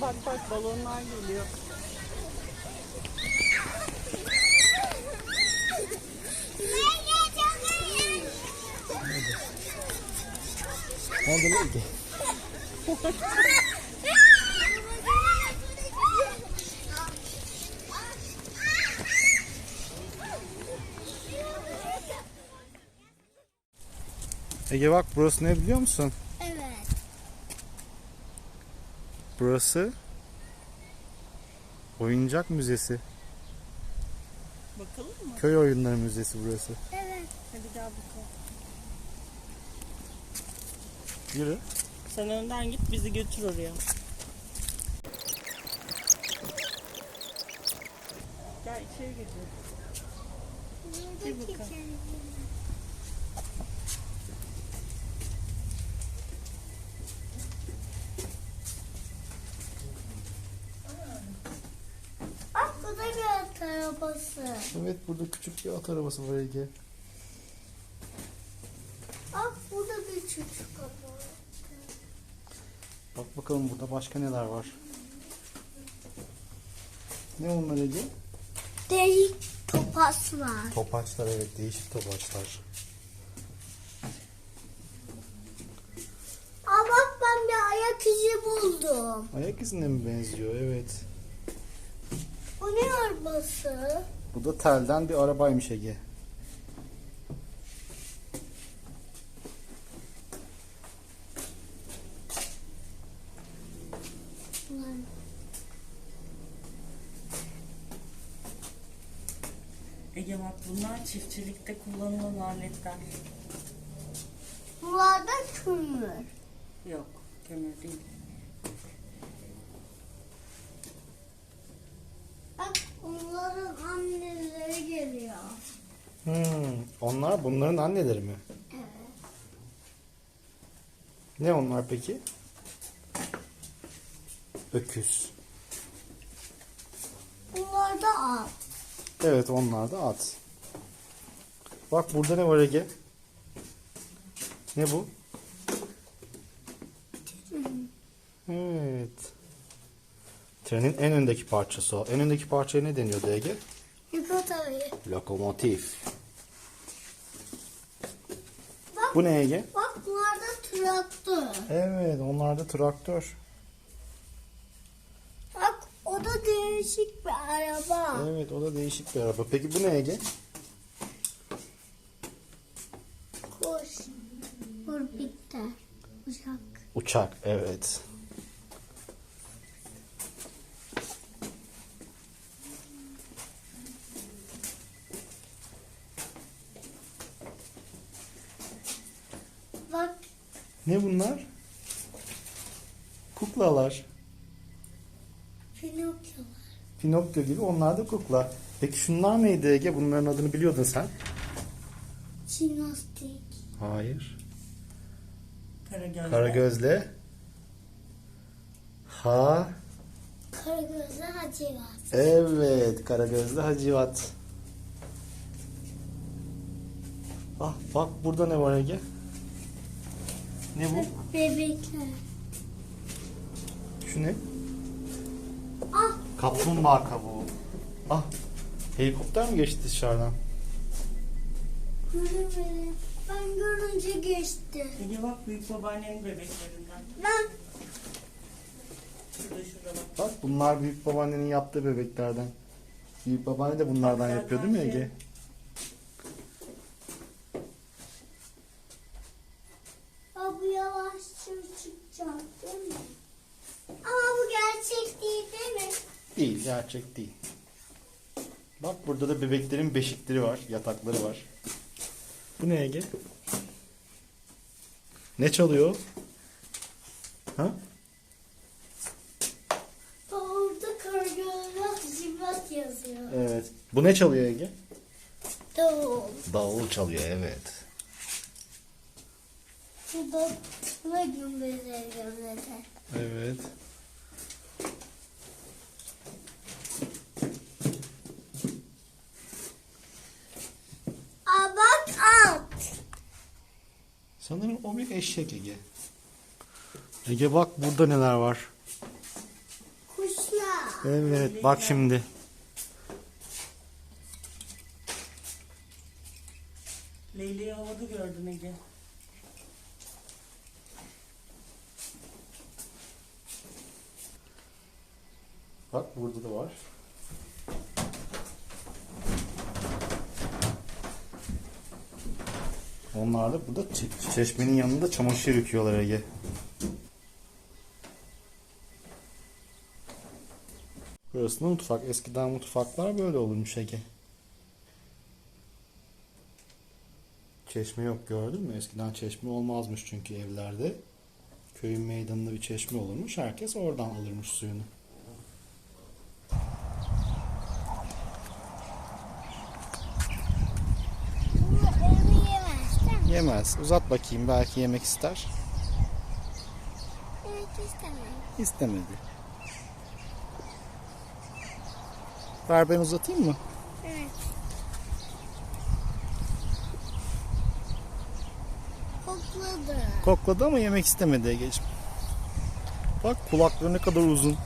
Bak bak balonlar geliyor. Ne oldu lan Ege? Ege bak burası ne biliyor musun? Evet. Burası oyuncak müzesi. Bakalım mı? Köy oyunları müzesi burası. Evet. Hadi gel bakalım. Yürü. Sen önden git bizi götür oraya. Gel içeri gidiyoruz. Bir bakalım. Bak bu da bir at arabası. Evet burada küçük bir at arabası var Ege. Bak burada bir çocuk araba. Bak bakalım burada başka neler var. Ne onlar Ege? Delik topas var. Topaçlar evet değişik topaçlar. Aa bak ben bir ayak izi buldum. Ayak izine mi benziyor? Evet. Bu ne arabası? Bu da telden bir arabaymış Ege. Ege bak bunlar çiftçilikte kullanılan aletler. Bunlar da kömür. Yok kömür değil. Bak onların anneleri geliyor. Hmm, onlar bunların anneleri mi? Evet. Ne onlar peki? Öküz. Bunlar da at. Evet onlar da at. Bak burada ne var Ege? Ne bu? Evet. Trenin en öndeki parçası o. En öndeki parçaya ne deniyordu Ege? Yukarı. Lokomotif. Bak, Bu ne Ege? bak bunlar da traktör. Evet onlar da traktör. Bak o da değişik bir araba. Evet o da değişik bir araba. Peki bu ne Ege? Kuş. Vur bitti. Uçak. Uçak evet. Bak Ne bunlar? Kuklalar. Pinokyo var. Pinokyo gibi onlar da kukla. Peki şunlar neydi Ege? Bunların adını biliyordun sen. Jimnastik. Hayır. Karagözle. Ha. Karagözlü Hacivat. Evet. Karagözle Hacivat. Ah bak burada ne var Ege? Ne bu? Bebekler. Şu ne? Ah Kaplumbağa kabuğu. Ah. Helikopter mi geçti dışarıdan? göremedim. Ben görünce geçti. Ege bak büyük babaannenin bebeklerinden. Ben Şurada şurada bak. Bak bunlar büyük babaannenin yaptığı bebeklerden. Büyük babaanne de bunlardan yapıyor değil mi Ege? Aa, bu yavaşça çıkacak değil mi? Ama bu gerçek değil değil mi? Değil, gerçek değil. Bak burada da bebeklerin beşikleri var, yatakları var. Bu ne Ege? Ne çalıyor? Ha? Orada Karagözlü Hacivat yazıyor. Evet. Bu ne çalıyor Ege? Davul. Davul çalıyor, evet. Bu da da gümbeze gümbeze. Evet. Aa bak at. Sanırım o bir eşek Ege. Ege bak burada neler var. Evet bak şimdi. Leyli'yi havada gördün Ege. Bak burada da var. Onlar da burada çe- çeşmenin yanında çamaşır yıkıyorlar Ege. Burası da mutfak. Eskiden mutfaklar böyle olurmuş Ege. Çeşme yok gördün mü? Eskiden çeşme olmazmış çünkü evlerde. Köyün meydanında bir çeşme olurmuş. Herkes oradan alırmış suyunu. Yemez. Uzat bakayım belki yemek ister. Evet istemem. İstemedi. Ver ben uzatayım mı? Evet. Kokladı. Kokladı ama yemek istemedi Ege'ciğim. Bak kulakları ne kadar uzun.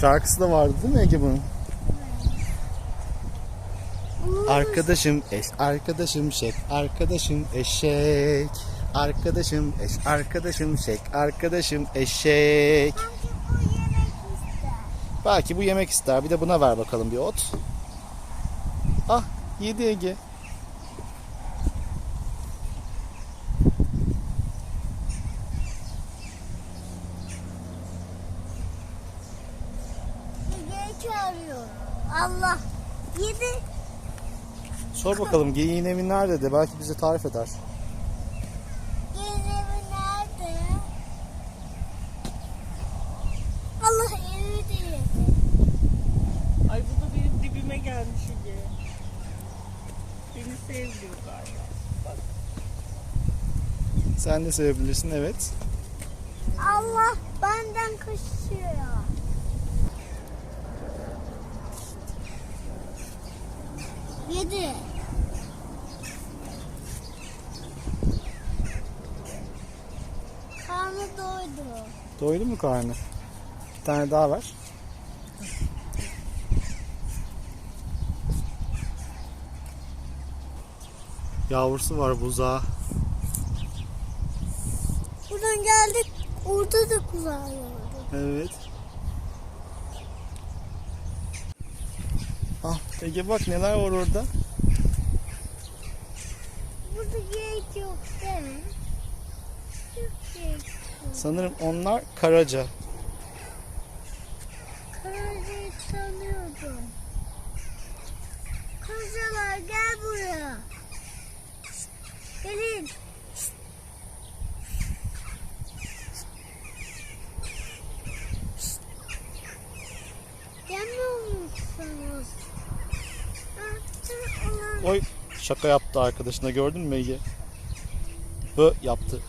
Şarkısı da vardı değil mi Ege bunun? Arkadaşım eş, arkadaşım şek, arkadaşım eşek. Arkadaşım eş, arkadaşım şek, arkadaşım eşek. Belki bu yemek ister. Bir de buna ver bakalım bir ot. Ah yedi Ege. Çağırıyor. Allah. Yedi. Sor bakalım geyiğin evi nerede de belki bize tarif eder. Gelin evi nerede? Allah evi de yedi. Ay bu da benim dibime gelmiş Ege. Beni sevmiyor galiba. Bak. Sen de sevebilirsin evet. Allah benden kaçıyor. Yedi. Karnı doydu. Mu karnı? Bir tane daha ver. Yavrusu var buzağı. Buradan geldik. Orada da kulağı gördüm. Evet. Ah Ege bak neler var orada. Burada geyik yok değil mi? Yok geyik. Sanırım onlar karaca. Karacayı tanıyordum. Karacalar gel buraya. Gelin. Gelmiyor musunuz? Oy şaka yaptı arkadaşına gördün mü Ege? Hı yaptı.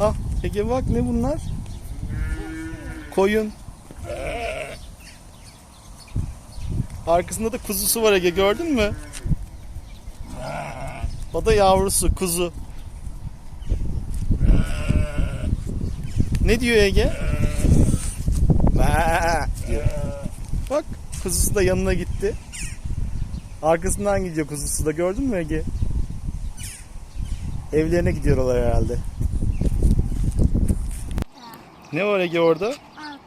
Ah Ege bak ne bunlar? Koyun. Arkasında da kuzusu var Ege gördün mü? O da yavrusu kuzu. Ne diyor Ege? Bak kuzusu da yanına gitti. Arkasından gidiyor kuzusu da gördün mü Ege? Evlerine gidiyorlar herhalde. Ne var Ege orada? at.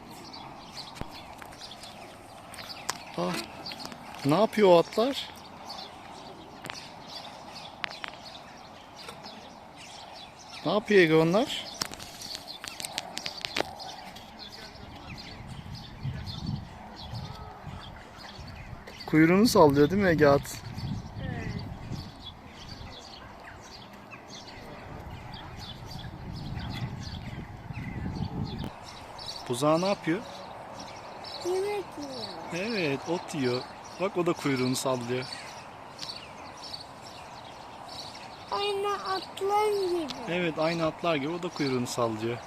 Ah, ne yapıyor o atlar? Ne yapıyor Ege onlar? Kuyruğunu sallıyor değil mi Ege at? Buzağı ne yapıyor? Yemek yiyor. Evet ot yiyor. Bak o da kuyruğunu sallıyor. Aynı atlan gibi. Evet aynı atlar gibi o da kuyruğunu sallıyor.